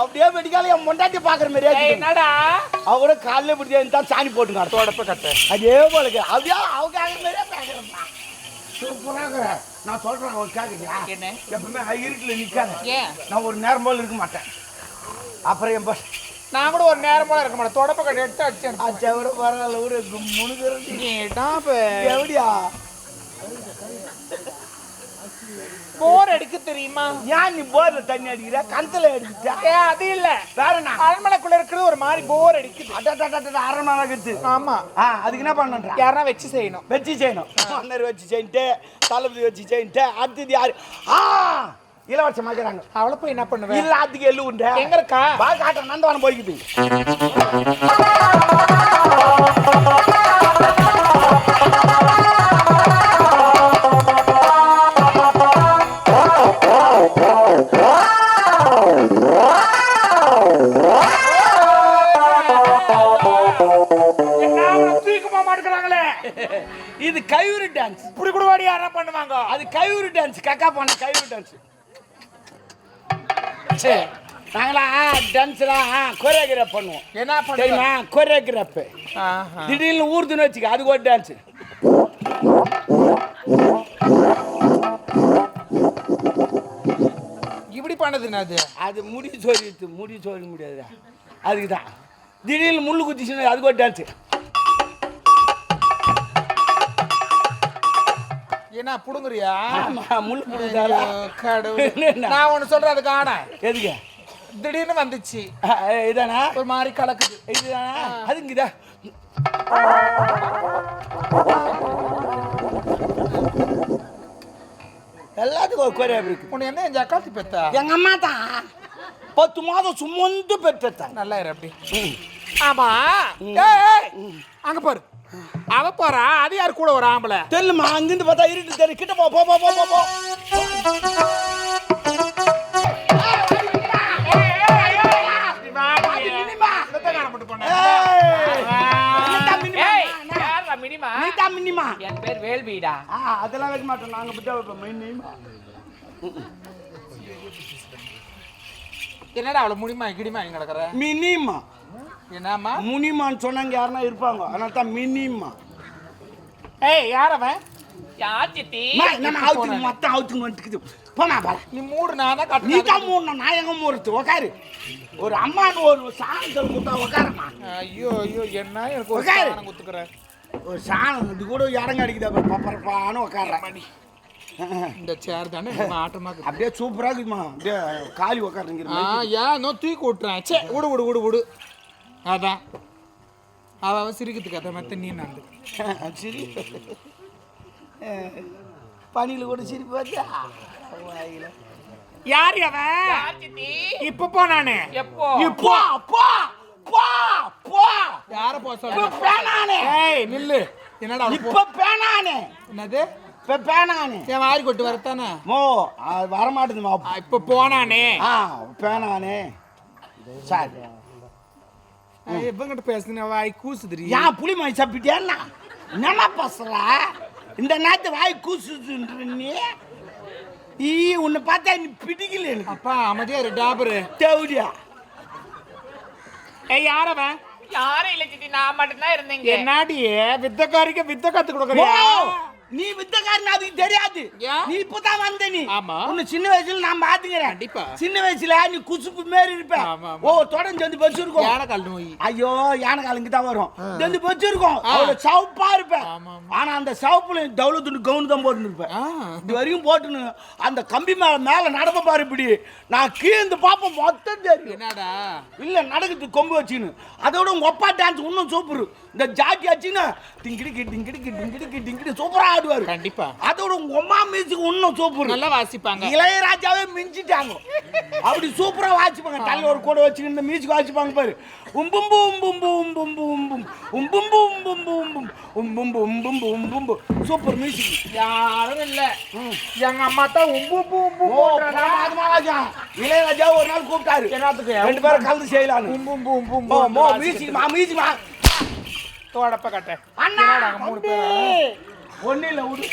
அப்படியே வெடிக்கால என் பொண்டாட்டி பாக்குற மாதிரியே ஏய், இருக்குது. என்னடா? அவ கூட காலையில இப்படி தான் சாணி போட்டு காட்டும் தொடப்ப கட்ட. அதே போல இருக்கு. அப்படியே அவங்க மாதிரியே பேசுறப்பா சூப்பரா இருக்கிற. நான் சொல்றேன் அவன் கேக்குறியா? என்ன? எப்பவுமே இருட்டுல நிக்காத. ஏன்? நான் ஒரு நேரம் போல இருக்க மாட்டேன். அப்புறம் என் பஸ் நான் கூட ஒரு நேரம் போல இருக்க மாட்டேன். தொடப்ப கட்ட எடுத்து அடிச்சேன் விட பரவாயில்ல ஒரு முணுகிறது. எப்படியா போர் அடிக்க தெரியுமா? ஏன் நீ போர்ல தண்ணி அடிக்கிற? கணத்துல அடிக்கிட்டா அது இல்ல. வேற என்ன? அரண்மனைக்குள்ள இருக்கிறது ஒரு மாதிரி போர் அடிக்குது. அட்டா அரை மணி இருக்குது ஆமா. அதுக்கு என்ன பண்ணன்றா யாரா வச்சு செய்யணும். வச்சு செய்யணும். மன்னர் வச்சு செய்யிட்டு தளபதி வச்சு செய்யிட்டு அடுத்தது யாரு? ஆ! இளவரசம் மாக்கிறாங்க அவளை போய் என்ன பண்ணுவேன் இல்ல அதுக்கு எள்ளு உண்டு எங்க இருக்கா? வா காட்டுறேன் நந்தவனம் போய்க்குது இது கையூரு டான்ஸ் இப்படி கூட வாடி யாரா பண்ணுவாங்க? அது கையூரு டான்ஸ் கக்கா பண்ண கையூரு டான்ஸ் சரி நாங்களா டான்ஸ்லாம் கொரியோகிராஃப் பண்ணுவோம். என்ன தெரியுமா? கொரியோகிராஃப். திடீர்னு ஊர்துன்னு வச்சுக்க அதுக்கு ஒரு டான்ஸ் இப்படி பண்ணது என்னது அது முடி சோறித்து முடி சோரி முடியாது அதுக்கு தான் திடீர்னு முள்ளு குத்திச்சுன்னு அதுக்கு ஒரு டான்ஸ் என்ன புடுங்குறியா? முள்ளு புடுங்குதால ஐயோ, கடவுளே. நான் ஒண்ணு சொல்றேன் அதுக்கு ஆட எதுக்கு? திடீர்னு வந்துச்சு. இதானா? ஒரு மாதிரி கலக்குது. இதுதானா? அதுங்க எல்லாத்துக்கும் ஒரு குறையா இருக்கு. உன்னை என்ன என் ஜக்காத்தி பெத்தா? எங்க அம்மா தான் பத்து மாதம் சுமந்து பெற்றத்தான் நல்லா இரு அப்படி. ஆமா. ஏய், ஏய், அங்க பாரு. அவ போறா. அது யார் கூட ஒரு ஆம்பளை? தெரியலமா அங்கிருந்து பார்த்தா இருட்டு தெரியும். கிட்ட போ போ போ போ போ போ. தான் மின்னிமா? என் பேர் வேல்விடா. ஆ அதெல்லாம் வைக்க மாட்டோம். நாங்க விட்டா வைப்போம். மின்னிமா? என்னடா அவளை முடிமா கிடிமா இங்க கிடக்குற மினிமா என்னம்மா? முனிமான்னு சொன்னாங்க யாருன்னா இருப்பாங்க. அதனால தான் மினிமா ஏய் யார் அவன்? யார் சித்தி? நம்ம அவுத்துக்கு மொத்தம் அவுத்துக்கு வந்துக்குது போனா பாரு நீ மூடு நான் தான் நீ கட்டணும் தான் மூணு நான் எங்க மூடுறது? உக்காரு. ஒரு அம்மான்னு ஒரு சாணத்தில் முட்டா உக்காரமா ஐயோ ஐயோ என்ன எனக்கு ஒரு உட்காரு. சாணம் குத்துக்கிறேன் ஒரு சாணம் இது கூட இறங்க அடிக்குதா. பாரு பப்பரப்பான்னு உக்காடுறேன் இந்த சேர் தானே? ஆட்டமா. அப்படியே சூப்பரா இருக்குமா? அப்படியே காலி உக்காருங்கிற ஆ ஏன் நோ தூக்கி விட்டுறேன். சே விடு விடு விடு விடு. அதான். அவ அவ சிரிக்கிறதுக்கு அதை மத்த நீ நந்து சரி. பனியில் கூட சிரிப்பு பார்த்தா யார் அவன்? இப்ப போனானே எப்போ? இப்போ போ போ போ. யார போ இப்ப சொல்ற பேனானே. ஏய் நில்லு. என்னடா இப்ப பேனானே. என்னது? இப்ப பேனானே. என் வாரி கொட்டு வரத்தானே? மோ அது வரமாட்டேதுமா ஆ, இப்ப போனானே. ஆ பேனானே. சரி. இவங்கிட்ட பேசுன வாய் கூசுதுரி ஏன் புளி மணி சாப்பிட்டியா என்னம்மா பேசுற? இந்த நேரத்து வாய் கூசுதுன்ற நீ? ஈ உன்னை பார்த்தா நீ பிடிக்கல எனக்கு. அப்பா அமைதியா இரு டாபரு. தேவடியா. ஏய் யார் அவன்? யாரும் இல்ல சித்தி நான் மட்டும்தான் இருந்தீங்க என்னாடி? வித்தக்காரிக்கு வித்த கத்து கொடுக்குறியா? நீ வித்தக்காரன் அதுக்கு தெரியாது? நீ இப்பதான் வந்த நீ. ஆமா. உன்னை சின்ன வயசுல நான் பாத்துக்கிறேன். கண்டிப்பா. சின்ன வயசுல நீ குசுப்பு மாரி இருப்ப. ஓ தொடர்ந்து வந்து பஸ் இருக்கும். நோய். ஐயோ யானை காலுங்க தான் வரும் வந்து பஸ் இருக்கும். அவ்வளவு சவுப்பா இருப்பேன். ஆமா, ஆனா அந்த சவுப்புல தவுள துண்டு கவுன் தான் போட்டுன்னு இருப்பேன் இது வரைக்கும் போட்டுன்னு அந்த கம்பி மேல மேல நடப்ப பாரு இப்படி. நான் கீழ்ந்து பாப்பேன் மொத்தம் தெரியும். என்னடா? இல்ல நடக்குது கொம்பு வச்சுன்னு. அதோட உங்க அப்பா டான்ஸ் இன்னும் சூப்பர். இந்த ஜாக்கி ஆச்சுன்னா டிங்கிடிக்கு டிங்கிடிக்கு டிங்கிடிக்கு டிங்கிடி சூப்பரா ஆடுவாரு கண்டிப்பா அதோட உங்க அம்மா மியூசிக் இன்னும் சூப்பர் நல்லா வாசிப்பாங்க இளையராஜாவே மிஞ்சிட்டாங்க அப்படி சூப்பரா வாசிப்பாங்க தள்ள ஒரு கூட வச்சுக்கிட்டு மியூசிக் வாசிப்பாங்க பாரு உம்பும்பு உம்பும்பு உம்பும்பு உம்பும் உம்பும்பு உம்பும்பு உம்பும் உம்பும்பு உம்பும்பு உம்பும்பு சூப்பர் மியூசிக் யாரும் இல்ல எங்க அம்மா தான் உம்பு உம்பு உம்பு ஓ அது மகாராஜா இளையராஜா ஒரு நாள் கூப்பிட்டாரு என்னத்துக்கு? ரெண்டு பேரும் கலந்து செய்யலான்னு உம்பு உம்பு உம்பு ஓ மோ உம்பு மியூசிக் மியூசிக் மா தோடப்ப கட்ட. அண்ணா மூணு பேரா? ஒன்னும் இல்லை விடு